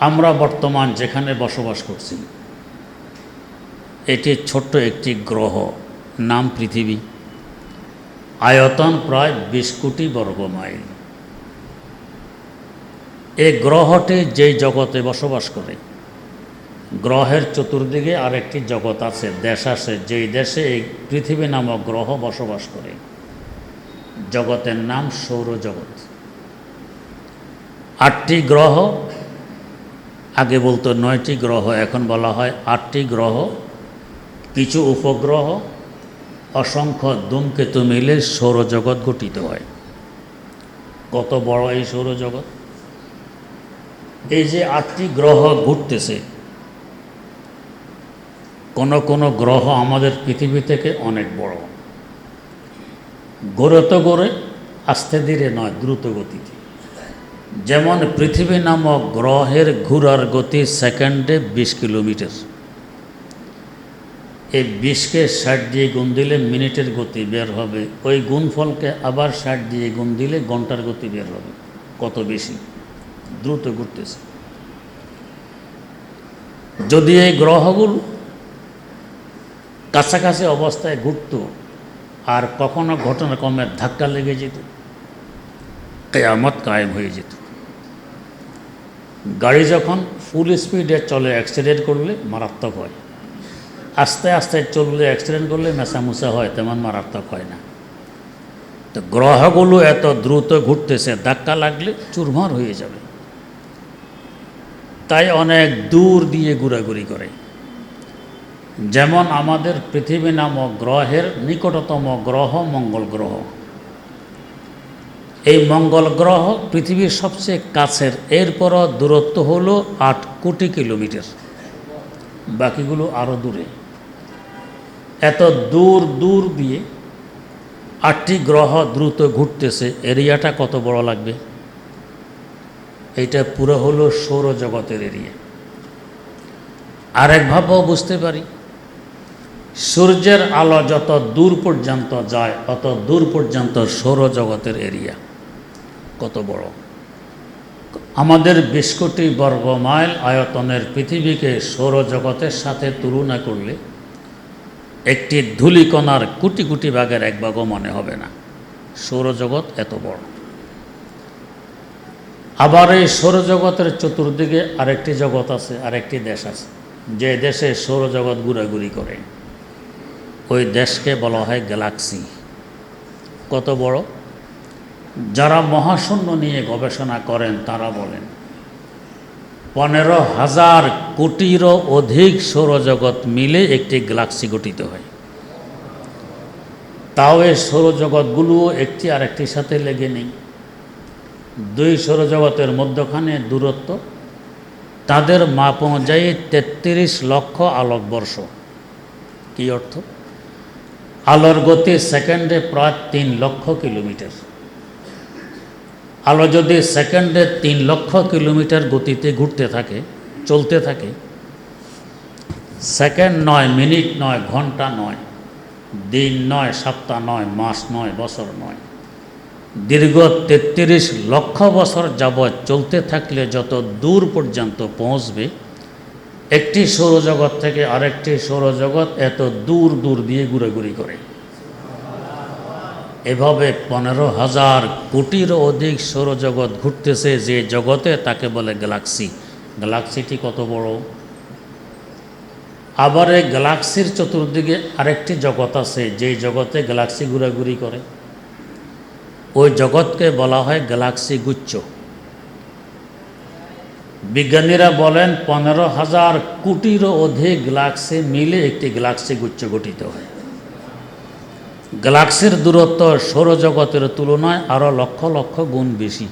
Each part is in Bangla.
আমরা বর্তমান যেখানে বসবাস করছি, এটি ছোট্ট একটি গ্রহ, নাম পৃথিবী। আয়তন প্রায় বিশ কোটি বর্গ মাইল। এই গ্রহটি যেই জগতে বসবাস করে, গ্রহের চতুর্দিকে আরেকটি জগৎ আছে, দেশ আছে, যেই দেশে এই পৃথিবী নামক গ্রহ বসবাস করে। জগতের নাম সৌরজগৎ। আটটি গ্রহ আগে বলতো নয়টি গ্রহ, এখন বলা হয় আটটি গ্রহ, কিছু উপগ্রহ, অসংখ্য ধূমকেতু মিলে সৌরজগৎ গঠিত হয়। কত বড় এই সৌরজগৎ? এই যে আটটি গ্রহ ঘুরতেছে, কোন কোন গ্রহ আমাদের পৃথিবী থেকে অনেক বড়। গড়ে তো গড়ে, আস্তে ধীরে নয়, দ্রুত গতিতে। যেমন পৃথিবী নামক গ্রহের ঘুরার গতি সেকেন্ডে বিশ কিলোমিটার। এই বিশকে ষাট দিয়ে গুণ দিলে মিনিটের গতি বের হবে। ওই গুণফলকে আবার ষাট দিয়ে গুণ দিলে ঘণ্টার গতি বের হবে। কত বেশি? দ্রুত ঘুরতেছে। যদি এই গ্রহগুলো কাছাকাছি অবস্থায় ঘুরত আর কখনো ঘটনা ঘটনাক্রমে ধাক্কা লেগে যেত, কেয়ামত কায়েম হয়ে যেত। গাড়ি যখন ফুল স্পিডে চলে অ্যাক্সিডেন্ট করলে মারাত্মক হয়। আস্তে আস্তে চললে অ্যাক্সিডেন্ট করলে মেশামুসা হয়, তেমন মারাত্মক হয় না। তো গ্রহগুলো এত দ্রুত ঘুরতেছে, ধাক্কা লাগলে চুরমার হয়ে যাবে। তাই অনেক দূর দিয়ে ঘোরাঘুরি করে। যেমন আমাদের পৃথিবী নামক গ্রহের নিকটতম গ্রহ মঙ্গল গ্রহ। এই মঙ্গল গ্রহ পৃথিবীর সবচেয়ে কাছের। এরপরও দূরত্ব হলো আট কোটি কিলোমিটার। বাকিগুলো আরও দূরে। এত দূর দূর দিয়ে আটটি গ্রহ দ্রুত ঘুরতেছে। এরিয়াটা কত বড় লাগবে? এইটা পুরো হলো সৌরজগতের এরিয়া। আরেকভাবেও বুঝতে পারি। সূর্যের আলো যত দূর পর্যন্ত যায়, অত দূর পর্যন্ত সৌরজগতের এরিয়া। কত বড়? আমাদের বিশ কোটি বর্গ মাইল আয়তনের পৃথিবীকে সৌরজগতের সাথে তুলনা করলে একটি ধূলিকণার কোটি কোটি ভাগের এক ভাগও মনে হবে না। সৌরজগৎ এত বড়। আবার এই সৌরজগতের চতুর্দিকে আরেকটি জগৎ আছে, আরেকটি দেশ আছে। যে দেশে সৌরজগৎ ঘুরাঘুরি করে। ওই দেশকে বলা হয় গ্যালাক্সি। কত বড়? যারা মহাশূন্য নিয়ে গবেষণা করেন, তারা বলেন, পনেরো হাজার কোটিরও অধিক সৌরজগৎ মিলে একটি গ্যালাক্সি গঠিত হয়। তাও এই সৌরজগৎগুলোও একটি আর আরেকটির সাথে লেগে নেই। দুই সৌরজগতের মধ্যখানে দূরত্ব, তাদের মাপ অনুযায়ী তেত্রিশ লক্ষ আলোকবর্ষ কী অর্থ? আলোর গতি সেকেন্ডে প্রায় তিন লক্ষ কিলোমিটার। আলো যদি সেকেন্ডে তিন লক্ষ কিলোমিটার গতিতে ঘুরতে থাকে, চলতে থাকে, সেকেন্ড নয়, মিনিট নয়, ঘণ্টা নয়, দিন নয়, সপ্তাহ নয়, মাস নয়, বছর নয়, দীর্ঘ তেত্রিশ লক্ষ বছর যাবৎ চলতে থাকলে যত দূর পর্যন্ত পৌঁছবে, একটি সৌরজগৎ থেকে আরেকটি সৌরজগৎ এত দূর দূর দিয়ে ঘুরাঘুরি করে। এভাবে পনেরো হাজার কোটিরও অধিক সৌরজগৎ ঘুরতেছে যে জগতে, তাকে বলে গ্যালাক্সি। গ্যালাক্সিটি কত বড়? আবার এই গ্যালাক্সির চতুর্দিকে আরেকটি জগৎ আছে, যেই জগতে গ্যালাক্সি ঘোরাঘুরি করে। ওই জগৎকে বলা হয় গ্যালাক্সি গুচ্ছ। বিজ্ঞানীরা বলেন, পনেরো হাজার কোটিরও অধিক গ্যালাক্সি মিলে একটি গ্যালাক্সি গুচ্ছ গঠিত হয়। গ্যালাক্সির দূরত্ব সৌরজগতের তুলনায় আরও লক্ষ লক্ষ গুণ বেশি।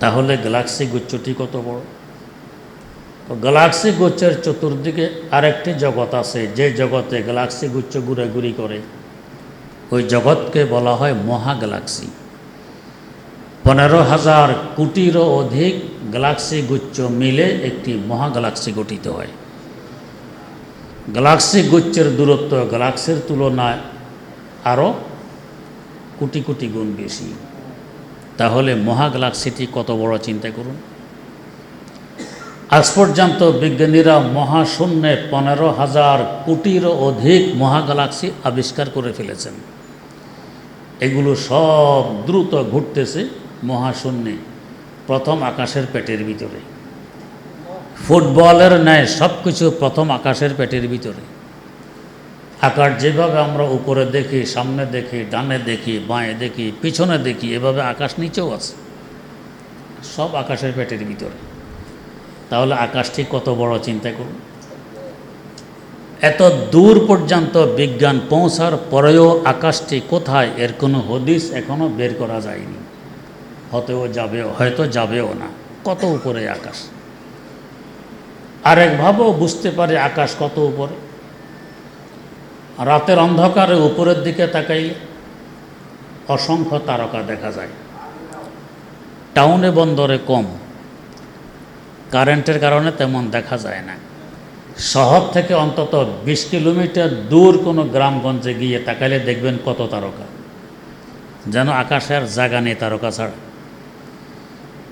তাহলে গ্যালাক্সি গুচ্ছটি কত বড়? তো গ্যালাক্সি গুচ্ছের চতুর্দিকে আরেকটি জগৎ আছে, যে জগতে গ্যালাক্সি গুচ্ছ ঘুরাঘুরি করে। ওই জগৎকে বলা হয় মহা গ্যালাক্সি পনেরো হাজার কোটিরও অধিক গ্যালাক্সি গুচ্ছ মিলে একটি মহা গ্যালাক্সি গঠিত হয়। গ্যালাক্সি গুচ্ছের দূরত্ব গ্যালাক্সির তুলনায় আরও কোটি কোটি গুণ বেশি। তাহলে মহা গ্যালাক্সিটি কত বড় চিন্তা করুন। আজ পর্যন্ত বিজ্ঞানীরা মহাশূন্যে পনেরো হাজার কোটিরও অধিক মহাগ্যালাক্সি আবিষ্কার করে ফেলেছেন। এগুলো সব দ্রুত ঘুরতেছে মহাশূন্যে, প্রথম আকাশের পেটের ভিতরে। ফুটবলের ন্যায় সব কিছু প্রথম আকাশের পেটের ভিতরে। আকাশ যেভাবে আমরা উপরে দেখি, সামনে দেখি, ডানে দেখি, বাঁয়ে দেখি, পিছনে দেখি, এভাবে আকাশ নিচেও আছে। সব আকাশের পেটের ভিতরে। তাহলে আকাশটি কত বড় চিন্তা করুন। এত দূর পর্যন্ত বিজ্ঞান পৌঁছার পরেও আকাশটি কোথায়, এর কোনো হদিস এখনও বের করা যায়নি। হতেও যাবেও, হয়তো যাবেও না। কত উপরে আকাশ। আরেকভাবেও বুঝতে পারে আকাশ কত উপরে। রাতের অন্ধকারে উপরের দিকে তাকাইলে অসংখ্য তারকা দেখা যায়। টাউনে বন্দরে কম। কারেন্টের কারণে তেমন দেখা যায় না। শহর থেকে অন্তত বিশ কিলোমিটার দূর কোনো গ্রামগঞ্জে গিয়ে তাকাইলে দেখবেন কত তারকা। যেন আকাশের জায়গা নেই তারকা ছাড়া।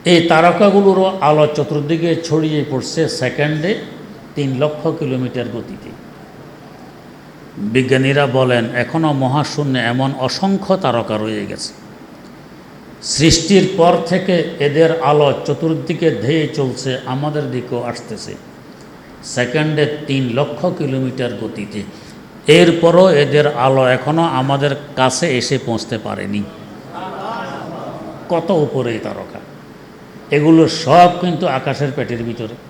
এই তারকাগুলোরও আলো চতুর্দিকে ছড়িয়ে পড়ছে সেকেন্ডে তিন লক্ষ কিলোমিটার গতিতে। বিজ্ঞানীরা বলেন এখনও মহাশূন্যে এমন অসংখ্য তারকা রয়ে গেছে। সৃষ্টির পর থেকে এদের আলো চতুর্দিকে ধেয়ে চলছে, আমাদের দিকেও আসতেছে। সেকেন্ডে তিন লক্ষ কিলোমিটার গতিতে। এরপরও এদের আলো এখনও আমাদের কাছে এসে পৌঁছতে পারেনি। কত উপরে তারকা? এগুলো সব কিন্তু আকাশের পেটের ভিতরে।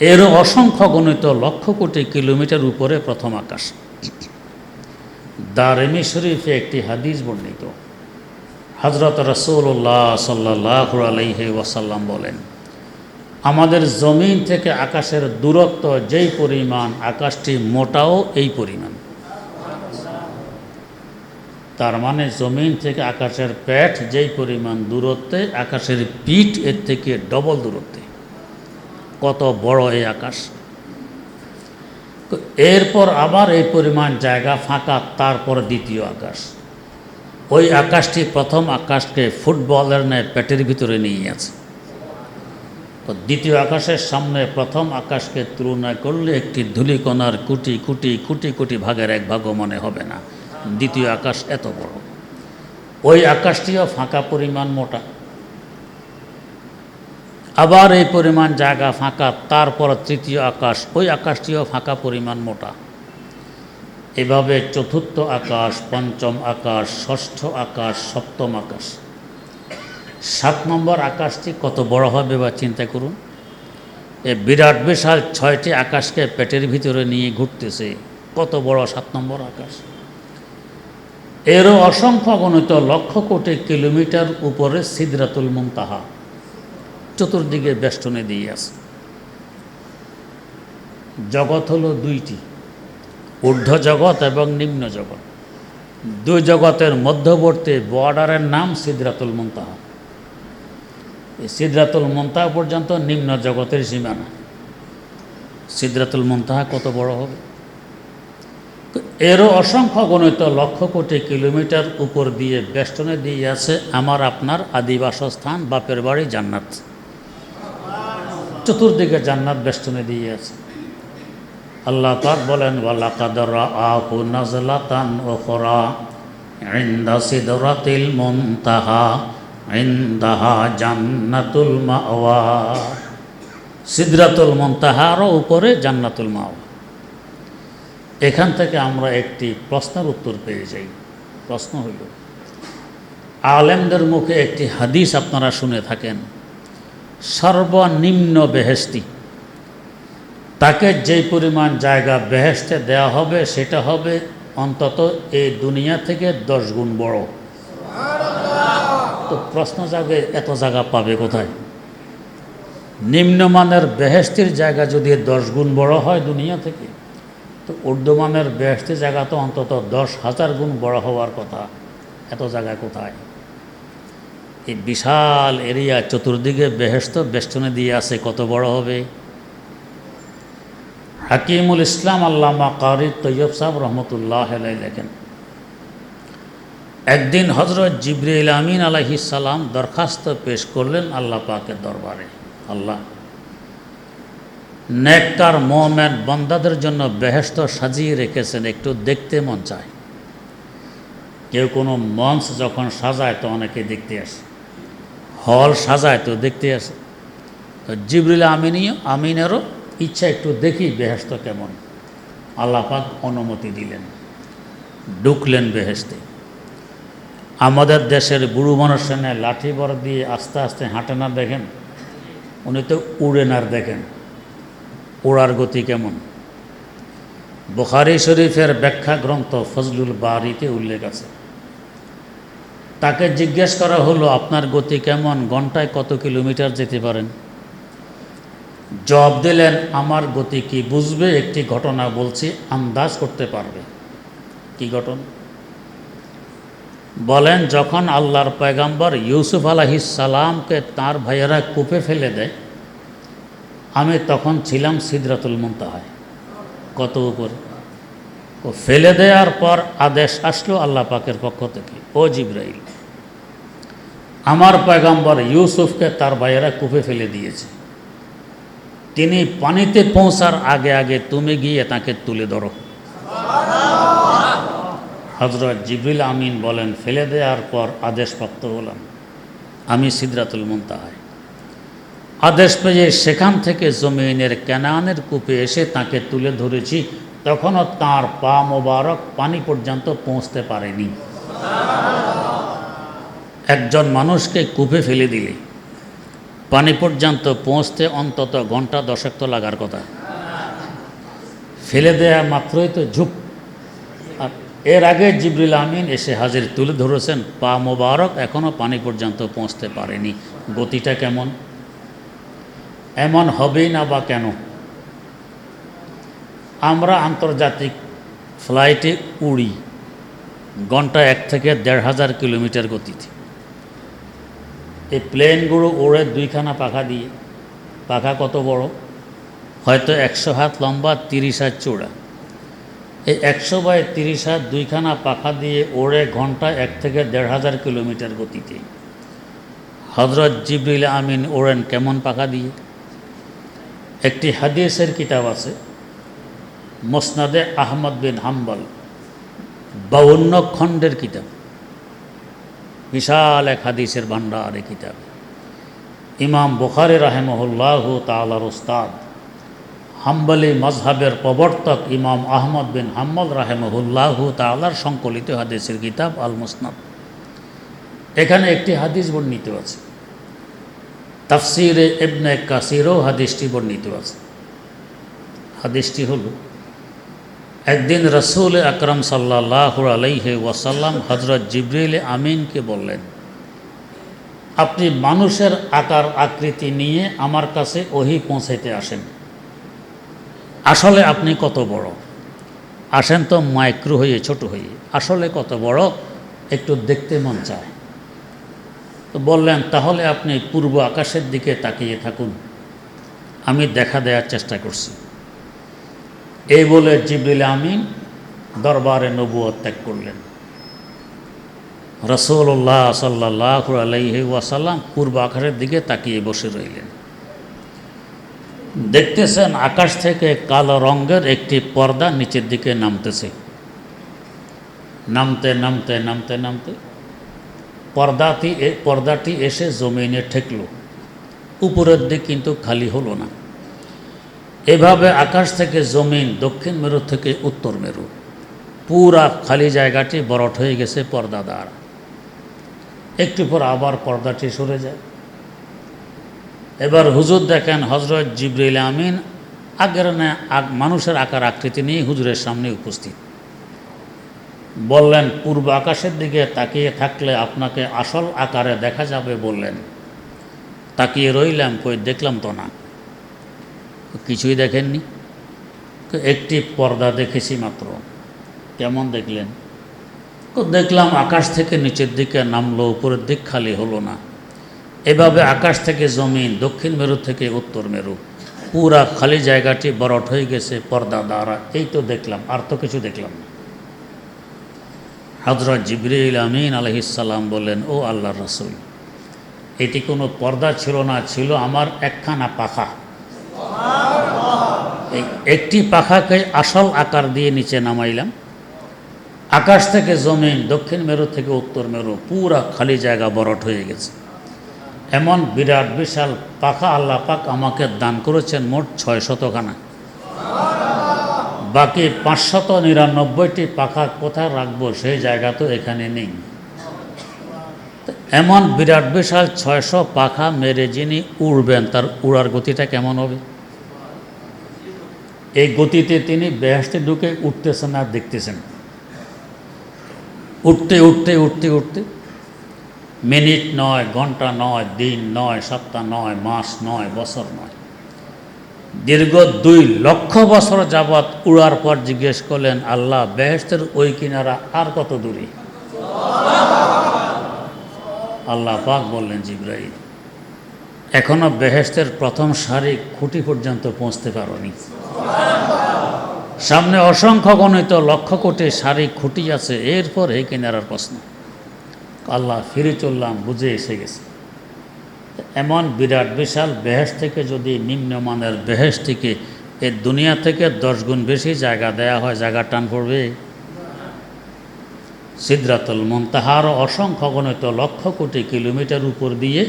এরও অসংখ্য গণিত লক্ষ কোটি কিলোমিটার উপরে প্রথম আকাশ। দারেমি শরীফে একটি হাদিস বর্ণিত। হজরত রসুল্লাহ সাল্লাহ আলহি ওয়াসাল্লাম বলেন, আমাদের জমিন থেকে আকাশের দূরত্ব যেই পরিমাণ, আকাশটি মোটাও এই পরিমাণ। তার মানে জমিন থেকে আকাশের পেট যেই পরিমাণ দূরত্বে, আকাশের পিঠ এর থেকে ডবল দূরত্বে। কত বড় এই আকাশ। এরপর আবার এই পরিমাণ জায়গা ফাঁকা, তারপর দ্বিতীয় আকাশ। ওই আকাশটি প্রথম আকাশকে ফুটবলের ন্যায় পেটের ভিতরে নিয়ে আছে তো দ্বিতীয় আকাশের সামনে প্রথম আকাশকে তুলনা করলে একটি ধূলিকণার কুটি কুটি কুটি কুটি ভাগের এক ভাগও মনে হবে না। দ্বিতীয় আকাশ এত বড়। ওই আকাশটিও ফাঁকা পরিমাণ মোটা। আবার এই পরিমাণ জায়গা ফাঁকা, তারপর তৃতীয় আকাশ। ওই আকাশটিও ফাঁকা পরিমাণ মোটা। এভাবে চতুর্থ আকাশ, পঞ্চম আকাশ, ষষ্ঠ আকাশ, সপ্তম আকাশ। সাত নম্বর আকাশটি কত বড় হবে বা চিন্তা করুন। এ বিরাট, বিশাল ছয়টি আকাশকে পেটের ভিতরে নিয়ে ঘুরতেছে। কত বড় সাত নম্বর আকাশ। এরও অসংখ্য গণিত লক্ষ কোটি কিলোমিটার উপরে সিদরাতুল মুমতাহা চতুর্দিকে বেষ্টনে দিয়ে আছে। জগৎ হলো দুইটি, ঊর্ধ্ব জগৎ এবং নিম্ন জগৎ। দুই জগতের মধ্যবর্তী বর্ডারের নাম সিদ্রাতুল মুন্তাহা। এই সিদ্রাতুল মুন্তাহা পর্যন্ত নিম্ন জগতের সীমানা। সিদ্রাতুল মুন্তাহা কত বড় হবে? এরও অসংখ্য গণিত লক্ষ কোটি কিলোমিটার উপর দিয়ে বেষ্টনে দিয়ে আছে আমার, আপনার আদিবাসস্থান, বাপের বাড়ি, জান্নাত। চতুর্দিকে জান্নাত বেষ্টনে দিয়ে আছে। আল্লাহ পাক বলেন ওয়ালা কাদর আহু নাজলাতান ওখরা ইন্দা সিদরাতিল মুনতাহা, ইন্দাহা জান্নাতুল মাওয়া। সিদরাতুল মুনতাহারও উপরে জান্নাতুল মাওয়া। এখান থেকে আমরা একটি প্রশ্নের উত্তর পেয়ে যাই। প্রশ্ন হইল, আলেমদের মুখে একটি হাদিস আপনারা শুনে থাকেন। সর্বনিম্ন বেহেস্তি তাকে যেই পরিমাণ জায়গা বেহেস্তে দেওয়া হবে, সেটা হবে অন্তত এই দুনিয়া থেকে দশ গুণ বড়। তো প্রশ্ন জাগে, এত জায়গা পাবে কোথায়? নিম্নমানের বেহেস্তির জায়গা যদি দশ গুণ বড় হয় দুনিয়া থেকে, তো ঊর্ধ্বমানের বেহেস্তির জায়গা তো অন্তত দশ হাজার গুণ বড় হওয়ার কথা। এত জায়গা কোথায়? এই বিশাল এরিয়া চতুর্দিকে বেহেস্ত বেষ্টনে দিয়ে আছে, কত বড় হবে? হাকিমুল ইসলাম আল্লামা কারি তৈয়ব সাহেব রহমতুল্লাহ লেখেন, একদিন হজরত জিবরিল আমিন সালাম দরখাস্ত পেশ করলেন আল্লাহ পাকের দরবারে। আল্লাহ, নেককার মোমেন বন্দাদের জন্য বেহেস্ত সাজিয়ে রেখেছেন, একটু দেখতে মন চায়। কেউ কোনো মঞ্চ যখন সাজায় তো অনেকে দেখতে আসে। হল সাজায় তো দেখতে আসে। তো জিবরিল আমিনীয়, আমিনেরও ইচ্ছা একটু দেখি বেহেস্ত কেমন। আল্লাপাক অনুমতি দিলেন, ঢুকলেন বেহেস্তে আমাদের দেশের বুড়ো মানুষের ন্যায় লাঠি বড় দিয়ে আস্তে আস্তে হাঁটে না দেখেন? উনি তো উড়েন আর দেখেন ওড়ার গতি কেমন। বুখারি শরীফের ব্যাখ্যা গ্রন্থ ফজলুল বাড়িতে উল্লেখ আছে। তাকে জিজ্ঞেস করা হলো, আপনার গতি কেমন? ঘন্টায় কত কিলোমিটার যেতে পারেন? জবাব দিলেন, আমার গতি কি বুঝবে? একটি ঘটনা বলছি, আন্দাজ করতে পারবে। কি ঘটনা? বলেন, যখন আল্লাহর পয়গাম্বর ইউসুফ সালামকে তাঁর ভাইয়েরা কূপে ফেলে দেয়, আমি তখন ছিলাম সিদরাতুল মুনতাহায় কত উপরে? ও ফেলে দেওয়ার পর আদেশ আসলো আল্লাহ পাকের পক্ষ থেকে, ও জিব্রাইল আমার পয়গাম্বর ইউসুফকে তার ভাইয়েরা কূপে ফেলে দিয়েছে। তিনি পানিতে পৌঁছার আগে আগে তুমি গিয়ে তাকে তুলে ধরো। হজরত জিবরিল আমিন বলেন, ফেলে দেওয়ার পর আদেশপ্রাপ্ত হলাম। আমি সিদরাতুল মুনতাহায়। আদেশ পেয়ে সেখান থেকে জমিনের ক্যানানের কূপে এসে তাকে তুলে ধরেছি। তখনও তার পা মোবারক পানি পর্যন্ত পৌঁছতে পারেনি। একজন মানুষকে কূপে ফেলে দিলে, পানি পর্যন্ত পৌঁছতে অন্তত ঘণ্টা দশেক তো লাগার কথা। ফেলে দেয়া মাত্রই তো ঝুপ আর এর আগে জিবরিল আমিন এসে হাজির তুলে ধরেছেন, পা মোবারক এখনও পানি পর্যন্ত পৌঁছতে পারেনি। গতিটা কেমন? এমন হবেই না বা কেন? আমরা আন্তর্জাতিক ফ্লাইটে উড়ি, ঘণ্টা এক থেকে দেড় হাজার কিলোমিটার গতিতে। এই প্লেনগুলো ওড়ে দুইখানা পাখা দিয়ে, পাখা কত বড়? হয়তো একশো হাত লম্বা, তিরিশ হাত চূড়া এই একশো বাই তিরিশ হাত দুইখানা পাখা দিয়ে ওড়ে ঘণ্টা এক থেকে দেড় হাজার কিলোমিটার গতিতে। হজরত জিবরিল আমিন ওড়েন কেমন পাখা দিয়ে? একটি হাদিসের কিতাব আছে, মোসনাদে আহমদ বিন হাম্বল, বাউন্ন খণ্ডের কিতাব। বিশাল এক হাদিসের ভাণ্ডার এই কিতাব। ইমাম বুখারি রাহেমহুল্লাহ তালার ওস্তাদ হাম্বলি মজহাবের প্রবর্তক ইমাম আহমদ বিন হাম্মদ রাহেমহুল্লাহ তালার সংকলিত হাদিসের কিতাব আল মুসনাদ এখানে একটি হাদিস বর্ণিত আছে। তাফসিরে এবনে কাসিরও হাদিসটি বর্ণিত আছে। হাদিসটি হল একদিন রসুল আকরম সাল্লাহ আলাইহে ওয়াসাল্লাম হজরত জিবরিল আমিনকে বললেন, আপনি মানুষের আকার আকৃতি নিয়ে আমার কাছে ওহি পৌঁছাইতে আসেন। আসলে আপনি কত বড়? আসেন তো মাইক্রো হয়ে ছোট হয়ে আসলে কত বড়? একটু দেখতে মন চায়। তো বললেন, তাহলে আপনি পূর্ব আকাশের দিকে তাকিয়ে থাকুন। আমি দেখা দেওয়ার চেষ্টা করছি। এই বলে জিবরিল আমিন দরবারে নবুয় ত্যাগ করলেন। রসুল্লাহ সাল্লাহ আলাইহি ওয়াসাল্লাম পূর্ব আকাশের দিকে তাকিয়ে বসে রইলেন। দেখতেছেন আকাশ থেকে কালো রঙের একটি পর্দা নিচের দিকে নামতেছে। নামতে নামতে নামতে নামতে পর্দাটি পর্দাটি এসে জমিনে ঠেকল। উপরের দিক কিন্তু খালি হলো না। এভাবে আকাশ থেকে জমিন, দক্ষিণ মেরু থেকে উত্তর মেরু। পুরা খালি জায়গাটি বরট হয়ে গেছে পর্দা দ্বারা। একটু পর আবার পর্দাটি সরে যায়। এবার হুজুর দেখেন হজরত জিবরিল আমিন আগের মানুষের আকার আকৃতি নিয়ে হুজুরের সামনে উপস্থিত। বললেন, পূর্ব আকাশের দিকে তাকিয়ে থাকলে আপনাকে আসল আকারে দেখা যাবে বললেন। তাকিয়ে রইলাম, কই দেখলাম তো না। কিছুই দেখেননি। একটি পর্দা দেখেছি মাত্র। কেমন দেখলেন? দেখলাম আকাশ থেকে নিচের দিকে নামলো, উপরের দিক খালি হলো না। এভাবে আকাশ থেকে জমিন, দক্ষিণ মেরু থেকে উত্তর মেরু। পুরা খালি জায়গাটি বরট হয়ে গেছে পর্দা দ্বারা। এই তো দেখলাম, আর তো কিছু দেখলাম না। হজরত জিবরিল আমিন আলহিসাল্লাম বললেন, ও আল্লাহ রসুল, এটি কোনো পর্দা ছিল না, ছিল আমার একখানা পাখা। এই একটি পাখাকে আসল আকার দিয়ে নিচে নামাইলাম। আকাশ থেকে জমিন, দক্ষিণ মেরু থেকে উত্তর মেরু, পুরা খালি জায়গা বরট হয়ে গেছে। এমন বিরাট, বিশাল পাখা আল্লাহ পাক আমাকে দান করেছেন মোট ছয় শতখানা। বাকি পাঁচশত নিরানব্বইটি পাখা কোথায় রাখব সেই জায়গা তো এখানে নেই। এমন বিরাট, বিশাল ছয়শো পাখা মেরে যিনি উড়বেন, তার উড়ার গতিটা কেমন হবে? এই গতিতে তিনি বেহেস্তে ঢুকে উঠতেছেন আর দেখতেছেন। উঠতে উঠতে উঠতে উঠতে মিনিট নয়, ঘণ্টা নয়, দিন নয়, সপ্তাহ নয়, মাস নয়, বছর নয়। দীর্ঘ দুই লক্ষ বছর যাবৎ উড়ার পর জিজ্ঞেস করলেন, আল্লাহ বেহেস্তের ওই কিনারা আর কত দূরে? আল্লাহ পাক বললেন, জিব্রাইল এখনও বেহেস্তের প্রথম সারি খুঁটি পর্যন্ত পৌঁছতে পারোনি। সামনে অসংখ্য গণিত লক্ষ কোটি সারি খুঁটি আছে, এরপর এই কিনারার প্রশ্ন। আল্লাহ ফিরে চললাম, বুঝে এসে গেছে। এমন বিরাট বিশাল বেহেস থেকে যদি নিম্নমানের বেহেস থেকে এর দুনিয়া থেকে দশ গুণ বেশি জায়গা দেয়া হয়, জায়গা টান পড়বে। সিদ্ধাতুল মন্তাহারও অসংখ্য গণিত লক্ষ কোটি কিলোমিটার উপর দিয়ে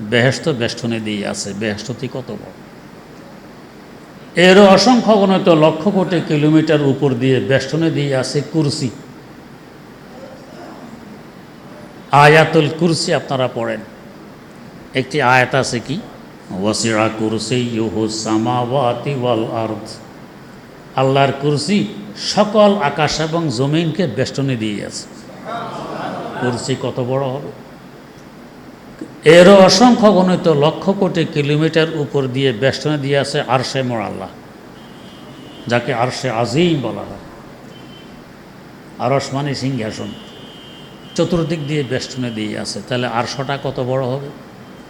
বেহেস্ত বেষ্টনে দিয়ে আছে বেহেস্তটি কত বড়? এর অসংখ্য গণিত লক্ষ কোটি কিলোমিটার উপর দিয়ে বেষ্টনে দিয়ে আছে কুরসি। আয়াতুল কুরসি আপনারা পড়েন। একটি আয়াত আছে কি? ওয়াসিরা কুরসি ইউহু সামাওয়াতি ওয়াল আর্থ আল্লাহর কুরসি সকল আকাশ এবং জমিনকে বেষ্টনে দিয়ে আছে। কুরসি কত বড় হবে? এরও অসংখ্য গণিত লক্ষ কোটি কিলোমিটার উপর দিয়ে বেষ্টনে দিয়ে আছে আরশে আল্লাহ যাকে আরশে আজিম বলা হয়। আরস মানে সিংহাসন চতুর্দিক দিয়ে বেষ্টনে দিয়ে আছে। তাহলে আরশটা কত বড় হবে?